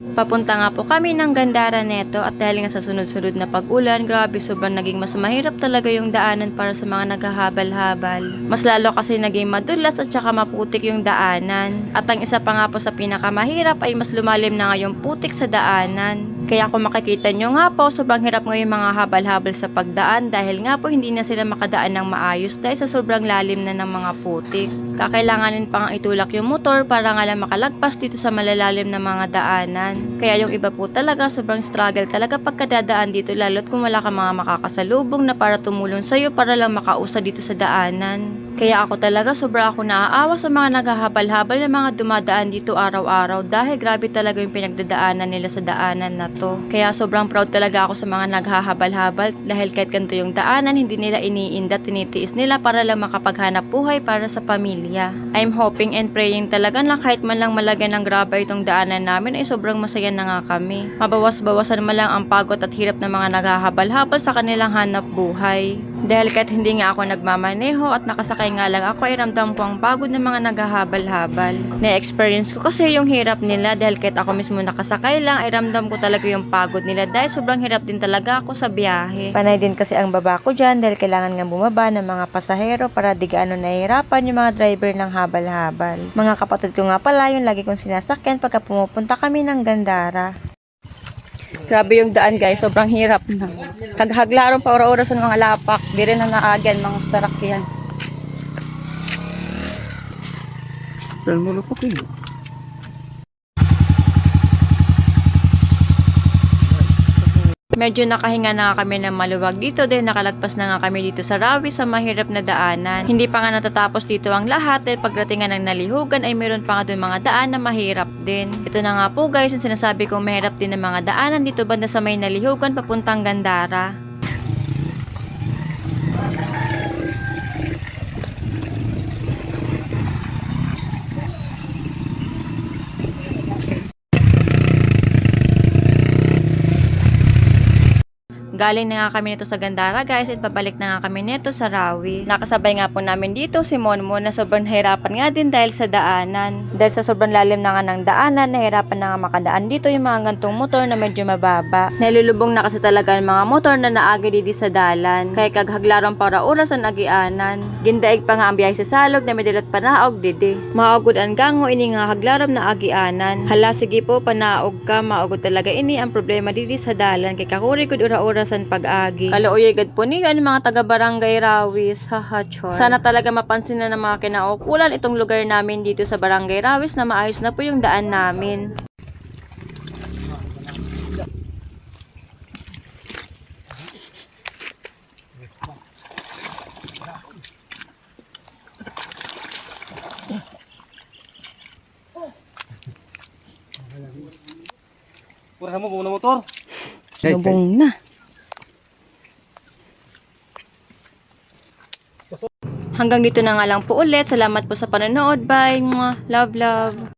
Papunta nga po kami ng Gandara neto at dahil nga sa sunod-sunod na pag-ulan, grabe sobrang naging mas mahirap talaga yung daanan para sa mga naghahabal-habal. Mas lalo kasi naging madulas at saka maputik yung daanan. At ang isa pa nga po sa pinakamahirap ay mas lumalim na nga yung putik sa daanan. Kaya kung makikita nyo nga po, sobrang hirap ngayon mga habal-habal sa pagdaan dahil nga po hindi na sila makadaan ng maayos dahil sa sobrang lalim na ng mga putik. Kakailanganin pa nga itulak yung motor para nga lang makalagpas dito sa malalalim na mga daanan. Kaya yung iba po talaga sobrang struggle talaga pagkadadaan dito lalo't kung wala ka mga makakasalubong na para tumulong sa'yo para lang makausa dito sa daanan. Kaya ako talaga sobra ako naaawa sa mga naghahabal-habal na mga dumadaan dito araw-araw dahil grabe talaga yung pinagdadaanan nila sa daanan na to. Kaya sobrang proud talaga ako sa mga naghahabal-habal dahil kahit ganito yung daanan hindi nila iniinda, tinitiis nila para lang makapaghanap buhay para sa pamilya. I'm hoping and praying talaga na kahit man lang malagyan ng graba itong daanan namin ay sobrang masaya na nga kami. Mabawas-bawasan man lang ang pagod at hirap ng mga naghahabal-habal sa kanilang hanap buhay. Dahil kahit hindi nga ako nagmamaneho at nakasakay nga lang ako ay ramdam ko ang pagod ng mga naghahabal-habal. Na-experience ko kasi yung hirap nila dahil kahit ako mismo nakasakay lang ay ramdam ko talaga yung pagod nila dahil sobrang hirap din talaga ako sa biyahe. Panay din kasi ang baba ko dyan dahil kailangan nga bumaba ng mga pasahero para di gaano nahihirapan yung mga driver ng habal-habal. Mga kapatid ko nga pala yung lagi kong sinasakyan pagka pumupunta kami ng Gandara. Grabe yung daan guys, sobrang hirap na. Kaghaglaron pa ora-ora sa mga lapak, di rin na naagyan mga sarakyan. Pero malupok eh. Medyo nakahinga na kami ng maluwag dito dahil nakalagpas na nga kami dito sa Rawi sa mahirap na daanan. Hindi pa nga natatapos dito ang lahat dahil pagdating nga ng nalihugan ay meron pa nga doon mga daan na mahirap din. Ito na nga po guys, yung sinasabi kong mahirap din ng mga daanan dito banda sa may nalihugan papuntang Gandara. Galing na nga kami nito sa Gandara guys at pabalik na nga kami nito sa Rawi. Nakasabay nga po namin dito si Monmo na sobrang hirapan nga din dahil sa daanan. Dahil sa sobrang lalim na nga ng daanan, nahirapan na nga makadaan dito yung mga gantong motor na medyo mababa. Nalulubong na kasi talaga ang mga motor na naagi didi sa dalan. Kaya kaghaglaran para oras ang agianan. Gindaig pa nga ang biyahe sa salog na medilot panaog didi. Maugod ang gango ini nga haglaram na agianan. Hala sige po panaog ka, maugod talaga ini ang problema didi sa dalan kay kakuri gud ura-ura san pag-agi. Kaluoy gad po niyo ang mga taga Barangay Rawis, haha chor. Sana talaga mapansin na ng mga kinaukulan itong lugar namin dito sa Barangay Rawis na maayos na po yung daan namin. Pura mo, buong na motor. Lubong na. Hanggang dito na nga lang po ulit. Salamat po sa panonood. Bye. Love, love.